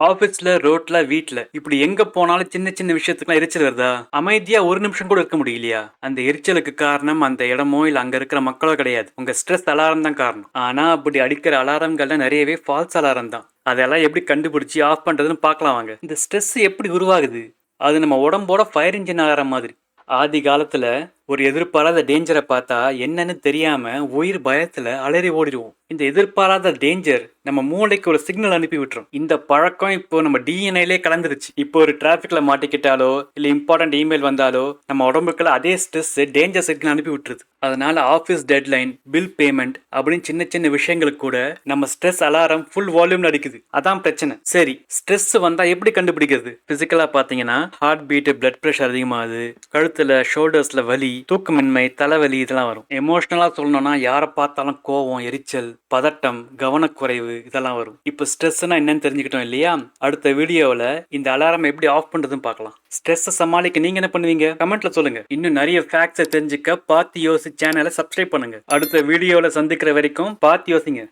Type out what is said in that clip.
ஆபீஸ்ல ரோட்ல வீட்டில் இப்படி எங்க போனாலும் சின்ன சின்ன விஷயத்துக்குலாம் எரிச்சல் வருதா? அமைதியா ஒரு நிமிஷம் கூட இருக்க முடியலையா? அந்த எரிச்சலுக்கு காரணம் அந்த இடமோ இல்ல அங்க இருக்கிற மக்களோ கிடையாது. உங்க ஸ்ட்ரெஸ் அலாரம் தான் காரணம். ஆனா அப்படி அடிக்கிற அலாரங்கள்ல நிறையவே ஃபால்ஸ் அலாரம் தான். அதெல்லாம் எப்படி கண்டுபிடிச்சி ஆஃப் பண்றதுன்னு பார்க்கலாம் வாங்க. இந்த ஸ்ட்ரெஸ் எப்படி உருவாகுது? அது நம்ம உடம்போட ஃபயர் இன்ஜின் அலாரம் மாதிரி. ஆதி காலத்துல ஒரு எதிர்பாராத டேஞ்சரை பார்த்தா என்னன்னு தெரியாம உயிர் பயத்துல அலறி ஓடிடுவோம். இந்த எதிர்பாராத டேஞ்சர் நம்ம மூளைக்கு ஒரு சிக்னல் அனுப்பி விட்டுரும். இந்த பழக்கம் இப்போ நம்ம டிஎன்ஏலே கலந்துருச்சு. இப்போ ஒரு டிராஃபிக்ல மாட்டிக்கிட்டாலோ இல்லை இம்பார்ட்டன்ட் இமெயில் வந்தாலோ நம்ம உடம்புக்குள்ள அதே ஸ்ட்ரெஸ் டேஞ்சர் சிக்னல் அனுப்பி விட்டுருது. அதனால ஆஃபீஸ் டெட்லைன் பில் பேமெண்ட் அப்படின்னு சின்ன சின்ன விஷயங்களுக்கு கூட நம்ம ஸ்ட்ரெஸ் அலாரம் ஃபுல் வால்யூம்ல அடிக்குது. அதான் பிரச்சனை. சரி ஸ்ட்ரெஸ் வந்தா எப்படி கண்டுபிடிக்கிறது? பிசிக்கலா பாத்தீங்கன்னா ஹார்ட் பீட் பிளட் ப்ரெஷர் அதிகமாகுது. கழுத்துல ஷோல்டர்ஸ்ல வலி தூக்கமின்மை தலைவலி இதெல்லாம் வரும். எமோஷனலாக சொல்லணும்னா யாரை பார்த்தாலும் கோவம் எரிச்சல் பதட்டம் கவனக்குறைவு இதெல்லாம் வரும். இப்போ ஸ்ட்ரெஸ்னா என்னன்னு தெரிஞ்சுக்கிட்டோம் இல்லையா? அடுத்த வீடியோவில் இந்த அலாரம் எப்படி ஆஃப் பண்ணுறதுன்னு பார்க்கலாம். ஸ்ட்ரெஸ்ஸை சமாளிக்க நீங்கள் என்ன பண்ணுவீங்க? கமெண்ட்ல சொல்லுங்க. இன்னும் நிறைய ஃபேக்ட்ஸை தெரிஞ்சுக்க பார்த்து யோசி சேனலை சப்ஸ்கிரைப் பண்ணுங்க. அடுத்த வீடியோவில் சந்திக்கிற வரைக்கும் பார்த்து யோசிங்க